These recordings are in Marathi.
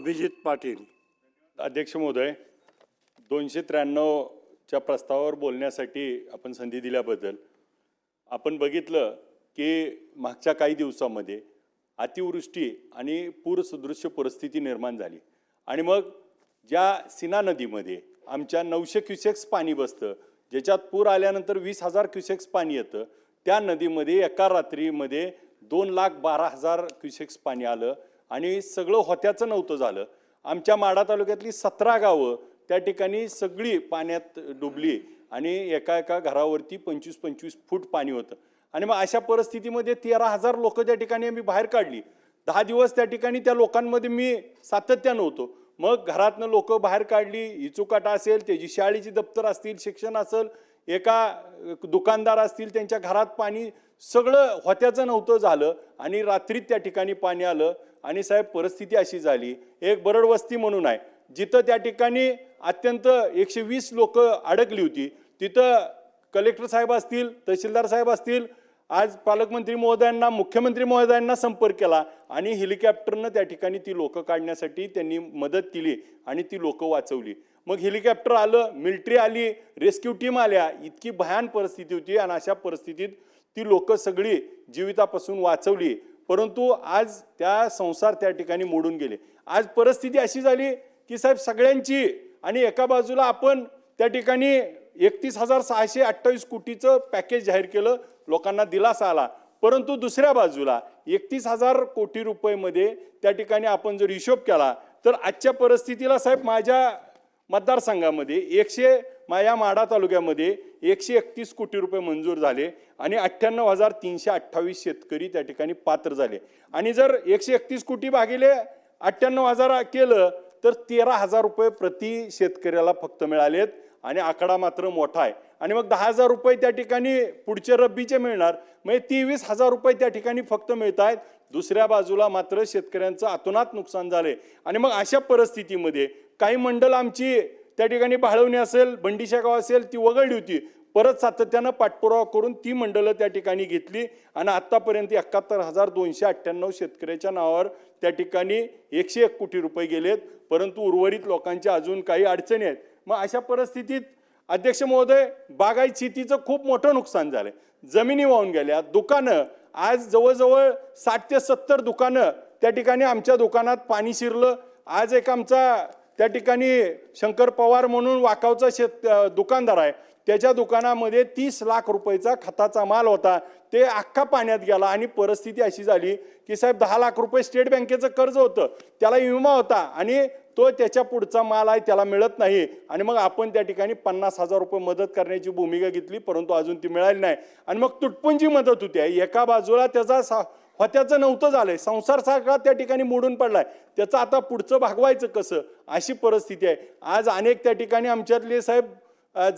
अभिजित पाटील. अध्यक्ष महोदय दोनशे त्र्याण्णवच्या प्रस्तावावर बोलण्यासाठी आपण संधी दिल्याबद्दल आपण बघितलं की मागच्या काही दिवसामध्ये अतिवृष्टी आणि पूरसदृश्य परिस्थिती निर्माण झाली. आणि मग ज्या सीना नदीमध्ये आमच्या नऊशे क्युसेक्स पाणी बसतं ज्याच्यात पूर आल्यानंतर वीस हजार क्युसेक्स पाणी येतं त्या नदीमध्ये एका रात्रीमध्ये दोन लाख बारा हजार क्युसेक्स पाणी आलं. आणि सगळं होत्याचं नव्हतं झालं. आमच्या माडा तालुक्यातली सतरा गावं त्या ठिकाणी सगळी पाण्यात डुबली आणि एका एका घरावरती पंचवीस पंचवीस फूट पाणी होतं. आणि मग अशा परिस्थितीमध्ये तेरा हजार लोक त्या ठिकाणी आम्ही बाहेर काढली. दहा दिवस त्या ठिकाणी त्या लोकांमध्ये मी सातत्यानं होतो. मग घरातनं लोक बाहेर काढली. इचुकाटा असेल त्याची शाळेची दप्तर असतील शिक्षण असेल एका दुकानदार असतील त्यांच्या घरात पाणी सगळं होत्याचं नव्हतं झालं आणि रात्रीत त्या ठिकाणी पाणी आलं आणि साहेब परिस्थिती अशी झाली. एक बरड वस्ती म्हणून आहे. जिथं त्या ठिकाणी अत्यंत एकशे वीस लोक अडकली होती तिथं कलेक्टर साहेब असतील तहसीलदार साहेब असतील आज पालकमंत्री महोदयांना मुख्यमंत्री महोदयांना संपर्क केला आणि हेलिकॉप्टरनं त्या ठिकाणी ती लोकं काढण्यासाठी त्यांनी मदत केली आणि ती लोकं वाचवली. मग हेलिकॉप्टर आलं मिलिटरी आली रेस्क्यू टीम आल्या. इतकी भयान परिस्थिती होती आणि अशा परिस्थितीत ती लोक सगळी जीवितापासून वाचवली. परंतु आज त्या संसार त्या ठिकाणी मोडून गेले. आज परिस्थिती अशी झाली की साहेब सगळ्यांची आणि एका बाजूला आपण त्या ठिकाणी एकतीस हजार सहाशे अठ्ठावीस कोटीचं पॅकेज जाहीर केलं लोकांना दिलासा आला. परंतु दुसऱ्या बाजूला एकतीस हजार कोटी रुपयेमध्ये त्या ठिकाणी आपण जर हिशोब केला तर आजच्या परिस्थितीला साहेब माझ्या मतदारसंघामध्ये एकशे माया माडा तालुक्यामध्ये एकशे एकतीस कोटी रुपये मंजूर झाले आणि अठ्ठ्याण्णव हजार तीनशे अठ्ठावीस शेतकरी त्या ठिकाणी पात्र झाले. आणि जर एकशे एकतीस कोटी भागिले अठ्ठ्याण्णव हजार केलं तर तेरा हजार रुपये प्रति शेतकऱ्याला फक्त मिळालेत आणि आकडा मात्र मोठा आहे. आणि मग दहा हजार रुपये त्या ठिकाणी पुढचे रब्बीचे मिळणार म्हणजे तेवीस हजार रुपये त्या ठिकाणी फक्त मिळत आहेत दुसऱ्या बाजूला मात्र शेतकऱ्यांचं अतोनात नुकसान झालंय. आणि मग अशा परिस्थितीमध्ये काही मंडळ आमची त्या ठिकाणी भाळवणी असेल बंडीशा गाव असेल ती वगळली होती. परत सातत्यानं पाठपुरावा करून ती मंडळं त्या ठिकाणी घेतली. आणि आत्तापर्यंत एकाहत्तर हजार दोनशे अठ्ठ्याण्णव शेतकऱ्याच्या नावावर त्या ठिकाणी एकशे एक कोटी रुपये गेलेत. परंतु उर्वरित लोकांच्या अजून काही अडचणी आहेत. मग अशा परिस्थितीत अध्यक्ष महोदय बागायत शेतीचं खूप मोठं नुकसान झालं जमिनी वाहून गेल्या दुकानं आज जवळजवळ साठ ते सत्तर दुकानं त्या ठिकाणी आमच्या दुकानात पाणी शिरलं. आज एक आमचा त्या ठिकाणी शंकर पवार म्हणून वाकावचा शेत दुकानदार आहे. त्याच्या दुकानामध्ये तीस लाख रुपयेचा खताचा माल होता. ते अख्खा पाण्यात गेला आणि परिस्थिती अशी झाली की साहेब दहा लाख रुपये स्टेट बँकेचं कर्ज होतं. त्याला विमा होता आणि तो त्याच्या पुढचा माल आहे त्याला मिळत नाही. आणि मग आपण त्या ठिकाणी पन्नास हजार रुपये मदत करण्याची भूमिका घेतली परंतु अजून ती मिळाली नाही. आणि मग तुटपुंजी मदत होती आहे. एका बाजूला त्याचा सा होत्याचं नव्हतं झालंय. संसार सारखा त्या ठिकाणी मोडून पडलाय. त्याचं आता पुढचं भागवायचं कसं? अशी परिस्थिती आहे. आज अनेक त्या ठिकाणी आमच्यातले साहेब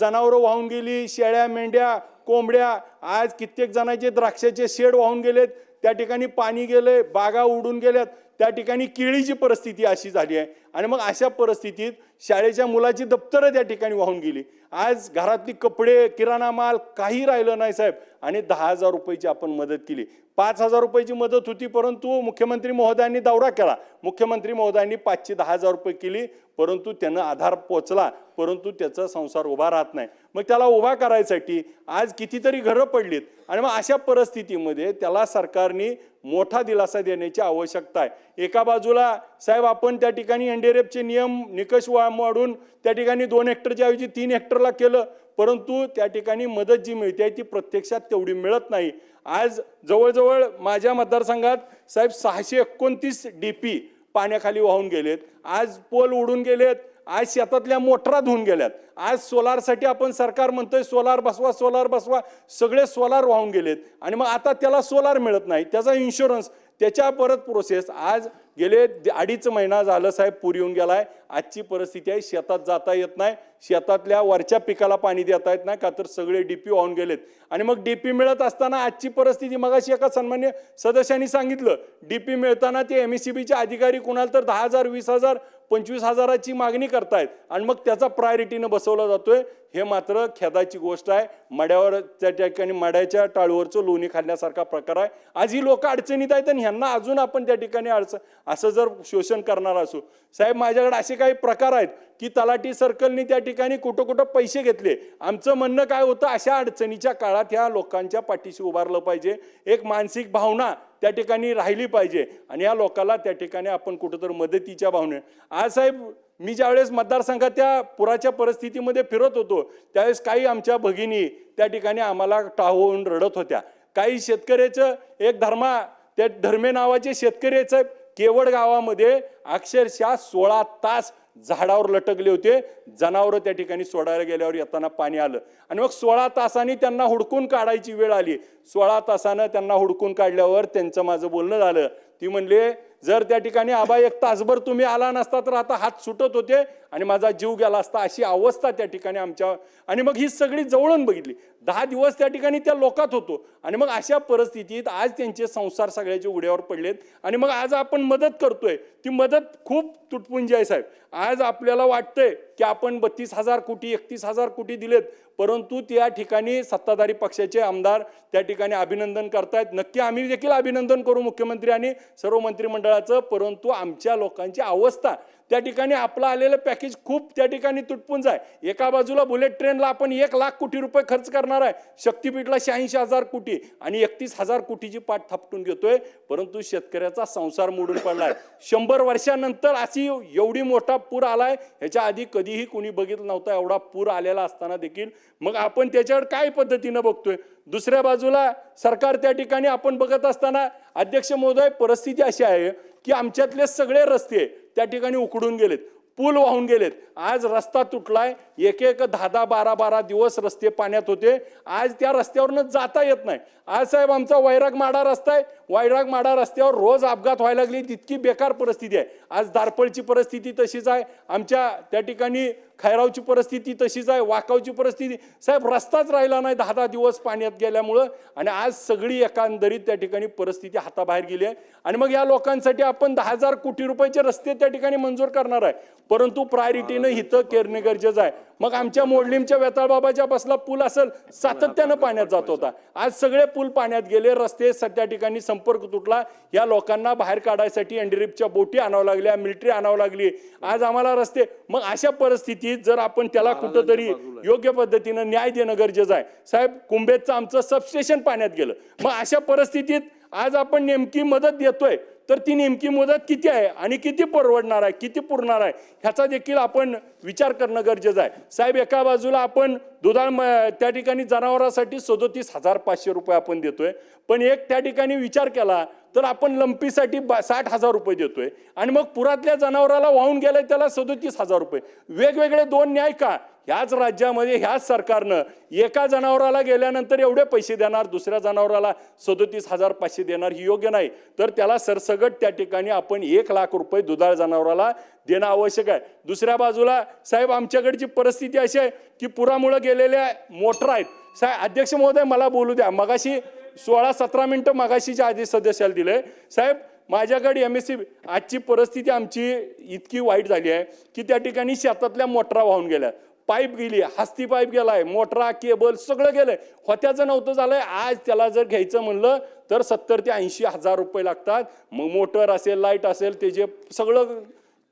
जनावरं वाहून गेली शेळ्या मेंढ्या कोंबड्या आज कित्येक जणांचे द्राक्षाचे शेड वाहून गेलेत. त्या ठिकाणी पाणी गेले बागा उडून गेल्यात. त्या ठिकाणी केळीची परिस्थिती अशी झाली आहे. आणि मग अशा परिस्थितीत शाळेच्या मुलाची दप्तरं त्या ठिकाणी वाहून गेली. आज घरातली कपडे किराणा माल काही राहिलं नाही साहेब. आणि दहा हजार रुपयाची आपण मदत केली. पाच हजार रुपयाची मदत होती परंतु मुख्यमंत्री महोदयांनी दौरा केला. मुख्यमंत्री महोदयांनी पाचशे दहा हजार रुपये केली परंतु त्यानं आधार पोचला परंतु त्याचा संसार उभा राहत नाही. मग त्याला उभा करायसाठी आज कितीतरी घरं पडलीत. आणि मग अशा परिस्थितीमध्ये त्याला सरकारने मोठा दिलासा देण्याची आवश्यकता आहे. एका बाजूला साहेब आपण त्या ठिकाणी एनडीआरएफचे नियम निकष वा- वाढून त्या ठिकाणी दोन हेक्टरच्या ऐवजी तीन हेक्टर हेक्टरला केलं परंतु त्या ठिकाणी मदत जी मिळते ती प्रत्यक्षात तेवढी मिळत नाही. आज जवळजवळ माझ्या मतदारसंघात साहेब सहाशे एकोणतीस डी पी पाण्याखाली वाहून गेलेत. आज पोल उडून गेलेत आज शेतातल्या मोटरा धुवून गेल्यात. आज सोलारसाठी आपण सरकार म्हणतोय सोलार बसवा सोलार बसवा सगळे सोलार वाहून गेलेत. आणि मग आता त्याला सोलार मिळत नाही त्याचा इन्शुरन्स त्याच्या परत प्रोसेस आज गेले अडीच महिना झालं साहेब पूर येऊन गेलाय. आजची परिस्थिती आहे शेतात जाता येत नाही. शेतातल्या वरच्या पिकाला पाणी देता येत नाही का तर सगळे डीपी ऑन गेलेत. आणि मग डीपी मिळत असताना आजची परिस्थिती मगाशी एका सन्मान्य सदस्यांनी सांगितलं डीपी मिळताना ते एम एस अधिकारी कुणाला तर दहा हजार वीस हजार पंचवीस हजाराची मागणी करतायत. आणि मग त्याचा प्रायोरिटीनं बसवला जातोय हे मात्र खेदाची गोष्ट आहे. मड्यावर त्या ठिकाणी मड्याच्या टाळूवरचं लोणी खाण्यासारखा प्रकार आहे. आज ही लोक अडचणीत आहेत आणि ह्यांना अजून आपण त्या ठिकाणी अडचण असं जर शोषण करणार असू. साहेब माझ्याकडे असे काही प्रकार आहेत की तलाठी सर्कलनी त्या ठिकाणी कुठं कुठं पैसे घेतले. आमचं म्हणणं काय होतं अशा अडचणीच्या काळात ह्या लोकांच्या पाठीशी उभारलं पाहिजे. एक मानसिक भावना त्या ठिकाणी राहिली पाहिजे आणि या लोकाला त्या ठिकाणी आपण कुठंतरी मदतीच्या भावने. आज साहेब मी ज्यावेळेस मतदारसंघात त्या पुराच्या परिस्थितीमध्ये फिरत होतो त्यावेळेस काही आमच्या भगिनी त्या ठिकाणी आम्हाला टाळून रडत होत्या. काही शेतकऱ्याचं एक धर्मा त्या धर्मे नावाचे शेतकरी साहेब केवड गावामध्ये अक्षरशः सोळा तास झाडावर लटकले होते. जनावरं त्या ठिकाणी सोडायला गेल्यावर येताना पाणी आलं. आणि मग सोळा तासांनी त्यांना हुडकून काढायची वेळ आली. सोळा तासानं त्यांना हुडकून काढल्यावर त्यांचं माझं बोलणं झालं. ती म्हणले जर त्या ठिकाणी आबा एक तासभर तुम्ही आला नसता तर आता हात सुटत होते आणि माझा जीव गेला असता अशी अवस्था त्या ठिकाणी आमच्या. आणि मग ही सगळी जवळून बघितली. दहा दिवस त्या ठिकाणी त्या लोकात होतो. आणि मग अशा परिस्थितीत आज त्यांचे संसार सगळ्याचे उड्यावर पडलेत. आणि मग आज आपण मदत करतोय. ती मदत खूप तुटपुंजी आहे साहेब. आज आपल्याला वाटतंय की आपण बत्तीस हजार कोटी एकतीस हजार कोटी दिलेत. परंतु त्या ठिकाणी सत्ताधारी पक्षाचे आमदार त्या ठिकाणी अभिनंदन करतायत. नक्की आम्ही देखील अभिनंदन करू मुख्यमंत्री आणि सर्व मंत्रिमंडळाचं. परंतु आमच्या लोकांची अवस्था त्या ठिकाणी आपलं आलेलं पॅकेज खूप त्या ठिकाणी तुटपून जाय एका बाजूला बुलेट ट्रेनला आपण एक लाख कोटी रुपये खर्च करणार आहे. शक्तीपीठला शहाऐंशी हजार कोटी आणि एकतीस हजार कोटीची पाठ थापटून घेतोय. परंतु शेतकऱ्याचा संसार मोडून पडलाय. शंभर वर्षानंतर अशी एवढी मोठा पूर आलाय ह्याच्या आधी कधीही कोणी बघितलं नव्हता एवढा पूर आलेला असताना देखील. मग आपण त्याच्यावर काय पद्धतीनं बघतोय? दुसऱ्या बाजूला सरकार त्या ठिकाणी आपण बघत असताना अध्यक्ष महोदय परिस्थिती अशी आहे की आमच्यातले सगळे रस्ते त्या ठिकाणी उकडून गेलेत पूल वाहून गेलेत. आज रस्ता तुटलाय एक एक दहा दहा बारा बारा दिवस रस्ते पाण्यात होते. आज त्या रस्त्यावरनं जाता येत नाही. आज साहेब आमचा वैराग माडा रस्ता आहे वैराग माडा रस्त्यावर रोज अपघात व्हायला लागली तितकी बेकार परिस्थिती आहे. आज दारपळची परिस्थिती तशीच आहे. आमच्या त्या ठिकाणी खैरावची परिस्थिती तशीच आहे. वाकावची परिस्थिती साहेब रस्ताच राहिला नाही दहा दहा दिवस पाण्यात गेल्यामुळं. आणि आज सगळी एकंदरीत त्या ठिकाणी परिस्थिती हाताबाहेर गेली आहे. आणि मग या लोकांसाठी आपण दहा हजार कोटी रुपयाचे रस्ते त्या ठिकाणी मंजूर करणार आहे. परंतु प्रायोरिटीनं हिथं केरणे गरजेचं आहे. मग आमच्या मोडलीमच्या वेताळबाबाच्या बसला पूल असेल सातत्यानं पाण्यात जात होता. आज सगळे पूल पाण्यात गेले रस्ते त्या ठिकाणी संपर्क तुटला. या लोकांना बाहेर काढायसाठी एनडीरिपच्या बोटी आणावं लागल्या मिलिटरी आणावं लागली. आज आम्हाला रस्ते मग अशा परिस्थितीत जर आपण त्याला कुठंतरी योग्य पद्धतीनं न्याय देणं गरजेचं आहे. साहेब कुंभेचं आमचं सबस्टेशन पाण्यात गेलं. मग अशा परिस्थितीत आज आपण नेमकी मदत देतोय. तर ती नेमकी मुदत किती आहे आणि किती परवडणार आहे किती पुरणार आहे ह्याचा देखील आपण विचार करणं गरजेचं आहे. साहेब एका बाजूला आपण दुधाळ म- त्या ठिकाणी जनावरांसाठी सदोतीस हजार पाचशे रुपये आपण देतोय. पण एक त्या ठिकाणी विचार केला तर आपण लंपीसाठी बा साठ हजार रुपये देतोय. आणि मग पुरातल्या जनावराला वाहून गेलाय त्याला सदोतीस हजार रुपये. वेगवेगळे दोन न्याय का? ह्याच राज्यामध्ये ह्याच सरकारनं एका जनावराला गेल्यानंतर एवढे पैसे देणार दुसऱ्या जनावराला सदोतीस हजार पाचशे देणार ही योग्य नाही. तर त्याला सरसगट त्या ठिकाणी आपण एक लाख रुपये दुधाळ जनावराला देणं आवश्यक आहे. दुसऱ्या बाजूला साहेब आमच्याकडची परिस्थिती अशी आहे की पुरामुळं गेलेल्या मोटर आहेत. साहेब अध्यक्ष महोदय मला बोलू द्या. मगाशी सोळा सतरा मिनटं मगाशीच्या आधी सदस्याला दिले साहेब माझ्याकडे एम एस सी आजची परिस्थिती आमची इतकी वाईट झाली आहे की त्या ठिकाणी शेतातल्या मोटरा वाहून गेल्या. पाईप गेली हस्ती पाईप गेलाय मोटरा केबल सगळं गेलंय. होत्याचं नव्हतं झालंय. आज त्याला जर घ्यायचं म्हणलं तर सत्तर ते ऐंशी हजार रुपये लागतात. मग मोटर असेल लाइट असेल ते जे सगळं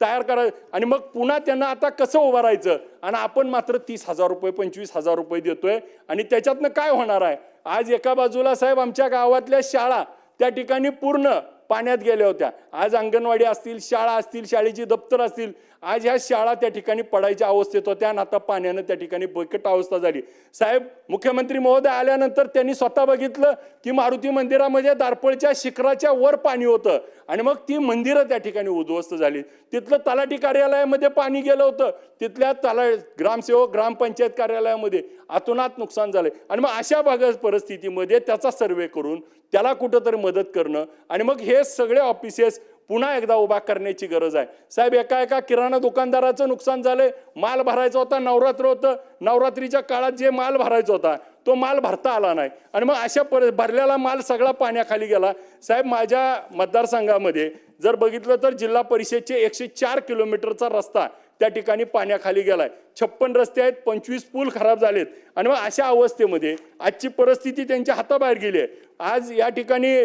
तयार करायचं आणि मग पुन्हा त्यांना आता कसं उभं राहायचं? आणि आपण मात्र तीस हजार रुपये पंचवीस हजार रुपये देतोय आणि त्याच्यातनं काय होणार आहे? आज एका बाजूला साहेब आमच्या गावातल्या शाळा त्या ठिकाणी पूर्ण पाण्यात गेल्या होत्या. आज अंगणवाडी असतील शाळा असतील शाळेची दप्तर असतील आज ह्या शाळा त्या ठिकाणी पडायच्या अवस्थेत होत्या आणि आता पाण्यानं त्या ठिकाणी बकट अवस्था झाली. साहेब मुख्यमंत्री महोदय आल्यानंतर त्यांनी स्वतः बघितलं की मारुती मंदिरामध्ये दारपळच्या शिखराच्या वर पाणी होतं आणि मग ती मंदिरं त्या ठिकाणी उद्ध्वस्त झाली. तिथलं तलाठी कार्यालयामध्ये पाणी गेलं होतं. तिथल्या तला ग्रामसेवक ग्रामपंचायत कार्यालयामध्ये अतोनात नुकसान झालंय आणि मग अशा भागात परिस्थितीमध्ये त्याचा सर्वे करून त्याला कुठंतरी मदत करणं. आणि मग हे सगळे ऑफिसेस पुन्हा एकदा उभा करण्याची गरज आहे. साहेब एका एका किराणा दुकानदाराचं नुकसान झालंय. माल भरायचा होता नवरात्र होतं. नवरात्रीच्या काळात जे माल भरायचा होता तो माल भरता आला नाही. आणि मग अशा पर भरलेला माल सगळा पाण्याखाली गेला. साहेब माझ्या मतदारसंघामध्ये जर बघितलं तर जिल्हा परिषदचे एकशे चार किलोमीटरचा रस्ता त्या ठिकाणी पाण्याखाली गेलाय. छप्पन रस्ते आहेत पंचवीस पूल खराब झालेत. आणि मग अशा अवस्थेमध्ये आजची परिस्थिती त्यांच्या हाताबाहेर गेली आहे. आज या ठिकाणी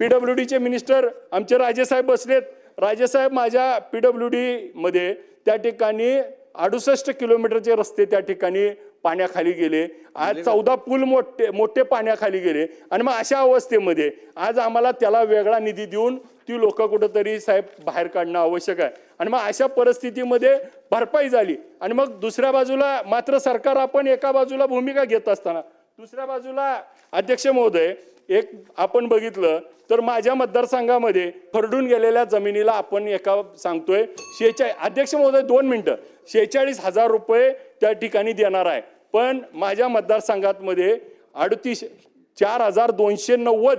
पी डब्ल्यू डीचे मिनिस्टर आमचे राजेसाहेब बसलेत. राजेसाहेब माझ्या पी डब्ल्यू डीमध्ये त्या ठिकाणी अडुसष्ट किलोमीटरचे रस्ते त्या ठिकाणी पाण्याखाली गेले. आज चौदा पूल मोठे मोठे पाण्याखाली गेले. आणि मग अशा अवस्थेमध्ये आज आम्हाला त्याला वेगळा निधी देऊन ती लोक कुठंतरी साहेब बाहेर काढणं आवश्यक आहे. आणि मग अशा परिस्थितीमध्ये भरपाई झाली. आणि मग दुसऱ्या बाजूला मात्र सरकार आपण एका बाजूला भूमिका घेत असताना दुसऱ्या बाजूला अध्यक्ष महोदय एक आपण बघितलं तर माझ्या मतदारसंघामध्ये फरडून गेलेल्या जमिनीला आपण एका सांगतोय शेहेचाळीस अध्यक्ष महोदय दोन मिनटं शेहेचाळीस हजार रुपये त्या ठिकाणी देणार आहे. पण माझ्या मतदारसंघातमध्ये अडतीस चार हजार दोनशे नव्वद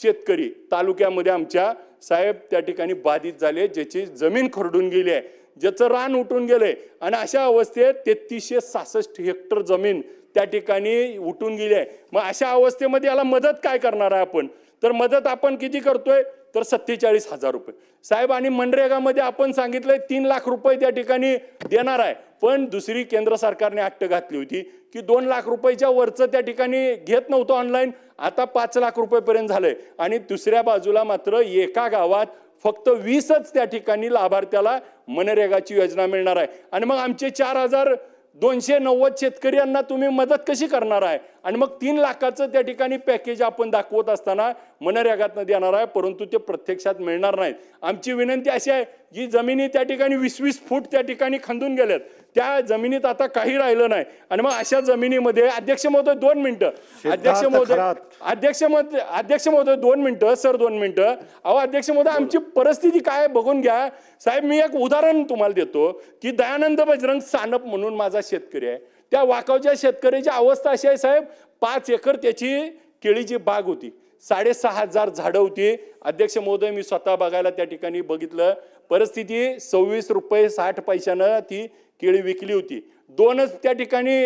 शेतकरी तालुक्यामध्ये आमच्या साहेब त्या ठिकाणी बाधित झाले ज्याची जमीन खरडून गेली आहे ज्याचं रान उठून गेलंय. आणि अशा अवस्थेत तेहतीसशे सहासष्ट हेक्टर जमीन त्या ठिकाणी उठून गेली आहे. मग अशा अवस्थेमध्ये याला मदत काय करणार आहे आपण? तर मदत आपण किती करतोय? तर सत्तेचाळीस हजार रुपये. साहेब आणि मनरेगामध्ये आपण सांगितलंय तीन लाख रुपये त्या ठिकाणी देणार आहे. पण दुसरी केंद्र सरकारने अट्ट घातली होती की दोन लाख रुपयाच्या वरचं त्या ठिकाणी घेत नव्हतं ऑनलाईन आता पाच लाख रुपयेपर्यंत झालंय. आणि दुसऱ्या बाजूला मात्र एका गावात फक्त वीसच त्या ठिकाणी लाभार्थ्याला मनरेगाची योजना मिळणार आहे. आणि मग आमचे चार हजार दोनशे नव्वद शेतकऱ्यांना तुम्ही मदत कशी करणार आहे? आणि मग तीन लाखाचं त्या ठिकाणी पॅकेज आपण दाखवत असताना मनरेगातनं देणार आहे परंतु ते प्रत्यक्षात मिळणार नाहीत. आमची विनंती अशी आहे जी जमिनी त्या ठिकाणी वीस वीस फूट त्या ठिकाणी खंदून गेल्यात त्या जमिनीत आता काही राहिलं नाही. आणि मग अशा जमिनीमध्ये अध्यक्ष महोदय दोन मिनिटं. अध्यक्ष महोदय. अध्यक्ष महोदय अध्यक्ष महोदय दोन मिनिटं सर दोन मिनिटं. अहो अध्यक्ष महोदय आमची परिस्थिती काय बघून घ्या. साहेब मी एक उदाहरण तुम्हाला देतो की दयानंद बजरंग सानप म्हणून माझा शेतकरी आहे. त्या वाकावच्या शेतकऱ्याची अवस्था अशी आहे साहेब पाच एकर त्याची केळीची बाग होती. साडेसहा हजार झाडं होती. अध्यक्ष महोदय मी स्वतः बघायला त्या ठिकाणी बघितलं. परिस्थिती सव्वीस रुपये साठ पैशानं ती केळी विकली होती. दोनच त्या ठिकाणी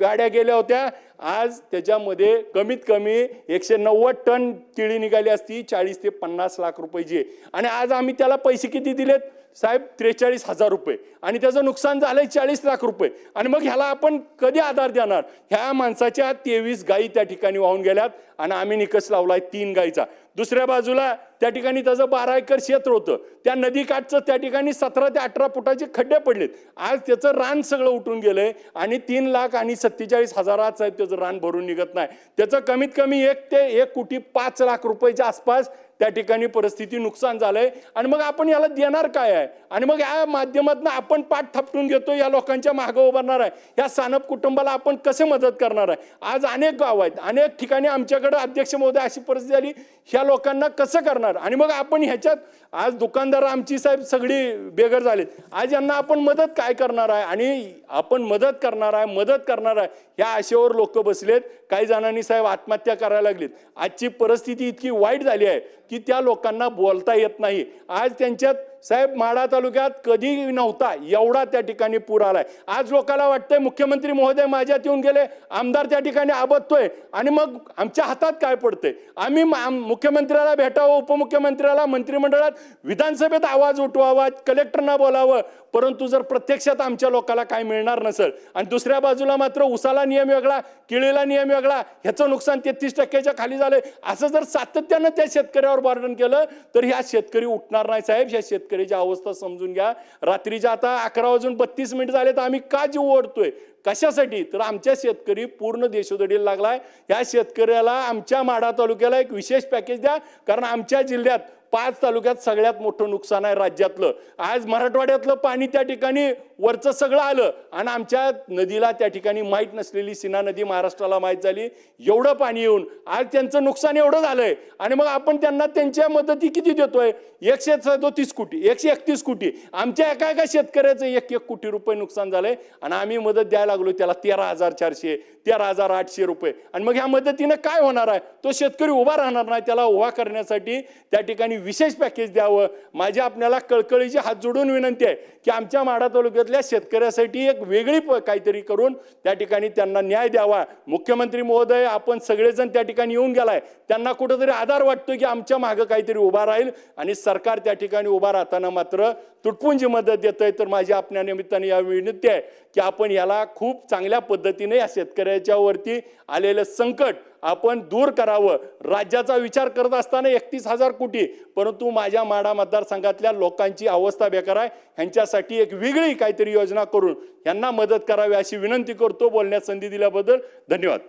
गाड्या गेल्या होत्या. आज त्याच्यामध्ये कमीत कमी एकशे नव्वद टन केळी निघाली असती चाळीस ते पन्नास लाख रुपयाची. आणि आज आम्ही त्याला पैसे किती दिलेत? साहेब त्रेचाळीस हजार रुपये. आणि त्याचं नुकसान झालंय चाळीस लाख रुपये. आणि मग ह्याला आपण कधी आधार देणार? ह्या माणसाच्या तेवीस गायी त्या ठिकाणी वाहून गेल्यात आणि आम्ही निकष लावलाय तीन गायीचा. दुसऱ्या बाजूला त्या ठिकाणी त्याचं बारा एकर क्षेत्र होतं. त्या नदीकाठचं त्या ठिकाणी सतरा ते अठरा फुटाचे खड्डे पडलेत. आज त्याचं रान सगळं उठून गेलंय आणि तीन लाख आणि सत्तेचाळीस हजारात साहेब त्याचं रान भरून निघत नाही. त्याचं कमीत कमी एक ते एक कोटी पाच लाख रुपयाच्या आसपास त्या ठिकाणी परिस्थिती नुकसान झालंय. आणि मग आपण याला देणार काय आहे? आणि मग या माध्यमातून आपण पाठ थपटून घेतो या लोकांच्या मागं उभारणार आहे. या सानप कुटुंबाला आपण कसे मदत करणार आहे? आज अनेक गाव आहेत. अनेक ठिकाणी आमच्याकडे अध्यक्ष महोदय अशी परिस्थिती आली ह्या लोकांना कसं करणार? आणि मग आपण ह्याच्यात आज दुकानदार आमची साहेब सगळी बेघर झालीत. आज यांना आपण मदत काय करणार आहे? आणि आपण मदत करणार आहे मदत करणार आहे ह्या आशेवर लोक बसलेत. काही जणांनी साहेब आत्महत्या करायला लागलीत. आजची परिस्थिती इतकी वाईट झाली आहे की त्या लोकांना बोलता येत नाही. आज त्यांच्यात साहेब माढा तालुक्यात कधी नव्हता एवढा त्या ठिकाणी पूर आलाय. आज लोकांना वाटतंय मुख्यमंत्री महोदय माझ्यात येऊन गेले आमदार त्या ठिकाणी आबदतोय आणि मग आमच्या हातात काय पडतंय? आम्ही मुख्यमंत्र्याला भेटावं उपमुख्यमंत्र्याला मंत्रिमंडळात विधानसभेत आवाज उठवावा कलेक्टरना बोलावं. परंतु जर प्रत्यक्षात आमच्या लोकांना काय मिळणार नसेल आणि दुसऱ्या बाजूला मात्र उसाला नियम वेगळा केळीला नियम वेगळा ह्याचं नुकसान तेहतीस टक्क्याच्या खाली झालंय. असं जर सातत्यानं त्या शेतकऱ्यावर वर्णन केलं तर ह्या शेतकरी उठणार नाही साहेब ह्या शेतकरी शेतकऱ्याची अवस्था समजून घ्या. रात्रीच्या आता अकरा वाजून बत्तीस मिनिट झाले तर आम्ही का जीव ओढतोय? कशासाठी? तर आमच्या शेतकरी पूर्ण देशोधडीला लागलाय. ह्या शेतकऱ्याला आमच्या माढा तालुक्याला एक विशेष पॅकेज द्या कारण आमच्या जिल्ह्यात पाच तालुक्यात सगळ्यात मोठं नुकसान आहे राज्यातलं. आज मराठवाड्यातलं पाणी त्या ठिकाणी वरचं सगळं आलं. आणि आमच्या नदीला त्या ठिकाणी माहीत नसलेली सीना नदी महाराष्ट्राला माहीत झाली. एवढं पाणी येऊन आज त्यांचं नुकसान एवढं झालंय. आणि मग आपण त्यांना त्यांच्या मदती किती देतोय? एकशे सदोतीस कोटी एकशे एकतीस कोटी. आमच्या एका एका शेतकऱ्याचं एक एक कोटी रुपये नुकसान झालंय. आणि आम्ही मदत द्यायला लागलो त्याला तेरा हजार चारशे तेरा हजार आठशे रुपये. आणि मग ह्या मदतीनं काय होणार आहे? तो शेतकरी उभा राहणार नाही. त्याला उभा करण्यासाठी त्या ठिकाणी विशेष पॅकेज द्यावं. माझ्या आपल्याला कळकळीची हात जोडून विनंती आहे की आमच्या माढा तालुक्यातल्या शेतकऱ्यासाठी एक वेगळी प काहीतरी करून त्या ठिकाणी त्यांना न्याय द्यावा. मुख्यमंत्री महोदय आपण सगळेजण त्या ठिकाणी येऊन गेलाय. त्यांना कुठंतरी आधार वाटतो की आमच्या मागं काहीतरी उभा राहील आणि सरकार त्या ठिकाणी उभा राहताना मात्र तुटपुंजी मदत देत आहे तर माझी आपल्या निमित्ताने या विनंती आहे की आपण याला खूप चांगल्या पद्धतीने या शेतकऱ्याच्यावरती आलेलं संकट आपण दूर करावं. राज्याचा विचार करत असताना एकतीस हजार कोटी परंतु माझ्या माडा मतदारसंघातल्या लोकांची अवस्था बेकार आहे. ह्यांच्यासाठी एक वेगळी काहीतरी योजना करून यांना मदत करावी अशी विनंती करतो. बोलण्यास संधी दिल्याबद्दल धन्यवाद.